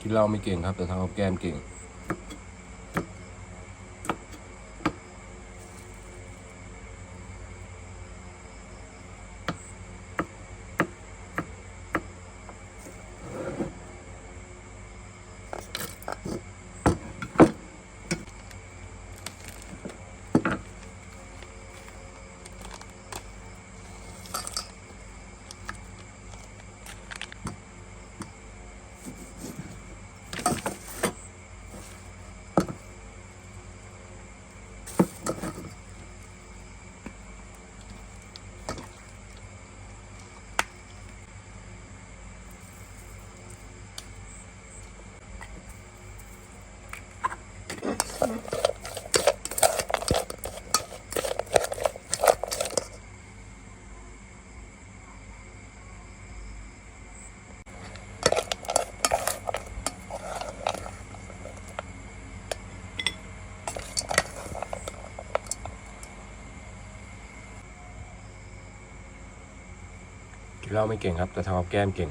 กินเราไม่เก่งครับ แต่ทำกับแก้มเก่ง เหล้าไม่เก่งครับ แต่ทำกับแก้มเก่ง